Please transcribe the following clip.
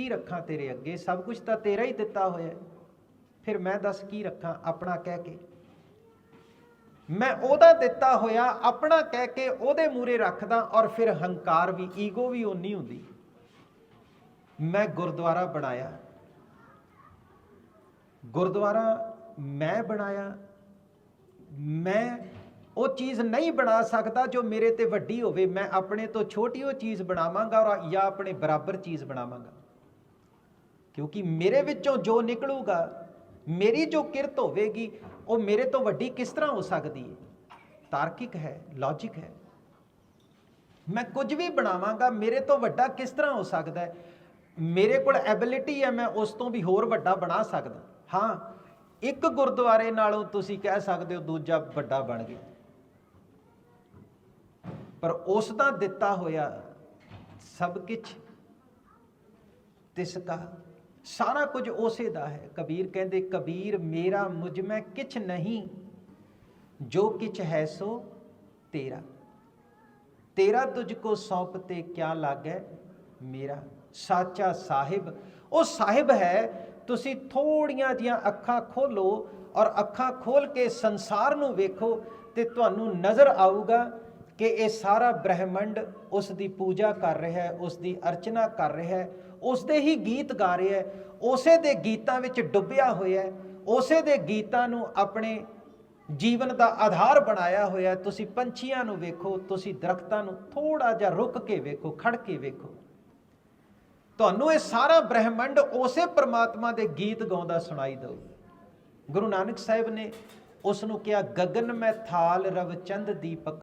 ਕੀ ਰੱਖਾਂ ਤੇਰੇ ਅੱਗੇ? ਸਭ ਕੁਝ ਤਾਂ ਤੇਰਾ ਹੀ ਦਿੱਤਾ ਹੋਇਆ ਫਿਰ ਮੈਂ ਦੱਸ ਕੀ ਰੱਖਾਂ? ਆਪਣਾ ਕਹਿ ਕੇ। ਮੈਂ ਉਹਦਾ ਦਿੱਤਾ ਹੋਇਆ, ਆਪਣਾ ਕਹਿ ਕੇ ਉਹਦੇ ਮੂਰੇ ਰੱਖਦਾ ਔਰ ਫਿਰ ਹੰਕਾਰ ਵੀ, ਈਗੋ ਵੀ ਓਨੀ ਹੁੰਦੀ। ਮੈਂ ਗੁਰਦੁਆਰਾ ਬਣਾਇਆ। ਗੁਰਦੁਆਰਾ ਮੈਂ ਬਣਾਇਆ। ਮੈਂ ਉਹ ਚੀਜ਼ ਨਹੀਂ ਬਣਾ ਸਕਦਾ ਜੋ ਮੇਰੇ ਤੇ ਵੱਡੀ ਹੋਵੇ। ਮੈਂ ਆਪਣੇ ਤੋਂ ਛੋਟੀ ਉਹ ਚੀਜ਼ ਬਣਾਵਾਂਗਾ ਔਰ ਜਾਂ ਆਪਣੇ ਬਰਾਬਰ ਚੀਜ਼ ਬਣਾਵਾਂਗਾ। ਕਿਉਂਕਿ ਮੇਰੇ ਵਿੱਚੋਂ ਜੋ ਨਿਕਲੂਗਾ, ਮੇਰੀ ਜੋ ਕਿਰਤ ਹੋਵੇਗੀ, ਉਹ ਮੇਰੇ ਤੋਂ ਵੱਡੀ ਕਿਸ ਤਰ੍ਹਾਂ ਹੋ ਸਕਦੀ ਹੈ? ਤਾਰਕਿਕ ਹੈ ਲੌਜੀਕ ਹੈ। ਮੈਂ ਕੁਝ ਵੀ ਬਣਾਵਾਂਗਾ, ਮੇਰੇ ਤੋਂ ਵੱਡਾ ਕਿਸ ਤਰ੍ਹਾਂ ਹੋ ਸਕਦਾ ਹੈ? ਮੇਰੇ ਕੋਲ ਐਬਿਲਿਟੀ ਹੈ, ਮੈਂ ਉਸ ਤੋਂ ਵੀ ਹੋਰ ਵੱਡਾ ਬਣਾ ਸਕਦਾ। ਹਾਂ, ਇੱਕ ਗੁਰਦੁਆਰੇ ਨਾਲੋਂ ਤੁਸੀਂ ਕਹਿ ਸਕਦੇ ਹੋ ਦੂਜਾ ਵੱਡਾ ਬਣ ਗਿਆ। ਪਰ ਉਸ ਦਾ ਦਿੱਤਾ ਹੋਇਆ ਸਭ ਕੁਝ ਤਿਸ ਕਾ ਸਾਰਾ ਕੁਝ ਉਸੇ ਦਾ ਹੈ। ਕਬੀਰ ਕਹਿੰਦੇ, ਕਬੀਰ, ਮੇਰਾ ਮੁਝ ਮੈਂ ਕਿਛ ਨਹੀਂ। ਜੋ ਕਿਛ ਹੈ ਸੋ ਤੇਰਾ। ਤੇਰਾ ਤੁਝ ਕੋ ਸੌਂਪ ਤੇ ਕਿਆ ਲਾਗੈ? ਮੇਰਾ। ਸਾਚਾ ਸਾਹਿਬ, ਉਹ ਸਾਹਿਬ ਹੈ, ਤੁਸੀਂ ਥੋੜੀਆਂ ਜੀਆਂ ਅੱਖਾਂ ਖੋਲੋ ਔਰ ਅੱਖਾਂ ਖੋਲ ਕੇ ਸੰਸਾਰ ਨੂੰ ਵੇਖੋ ਤੇ ਤੁਹਾਨੂੰ ਨਜ਼ਰ ਆਊਗਾ। ਕਿ ਇਹ ਸਾਰਾ ਬ੍ਰਹਿਮੰਡ ਉਸ ਦੀ ਪੂਜਾ ਕਰ ਰਿਹਾ ਹੈ ਉਸ ਦੀ ਅਰਚਨਾ ਕਰ ਰਿਹਾ ਹੈ ਉਸ ਦੇ ਹੀ ਗੀਤ ਗਾ ਰਿਹਾ ਹੈ, ਉਸੇ ਦੇ ਗੀਤਾਂ ਵਿੱਚ ਡੁੱਬਿਆ ਹੋਇਆ ਹੈ, ਉਸੇ ਦੇ ਗੀਤਾਂ ਨੂੰ ਆਪਣੇ ਜੀਵਨ ਦਾ ਆਧਾਰ ਬਣਾਇਆ ਹੋਇਆ ਤੁਸੀਂ ਪੰਛੀਆਂ ਨੂੰ ਵੇਖੋ, ਤੁਸੀਂ ਦਰਖਤਾਂ ਨੂੰ ਥੋੜਾ ਜਿਹਾ ਰੁਕ ਕੇ ਵੇਖੋ ਖੜ ਕੇ ਵੇਖੋ। ਤੁਹਾਨੂੰ ਇਹ ਸਾਰਾ ਬ੍ਰਹਿਮੰਡ ਉਸੇ ਪਰਮਾਤਮਾ ਦੇ ਗੀਤ ਗਾਉਂਦਾ ਸੁਣਾਈ ਦਊ ਗੁਰੂ ਨਾਨਕ ਸਾਹਿਬ ਨੇ ਉਸ ਨੂੰ ਕਿਹਾ, ਗਗਨ ਮੈਂ ਥਾਲ ਰਵਚੰਦ ਦੀਪਕ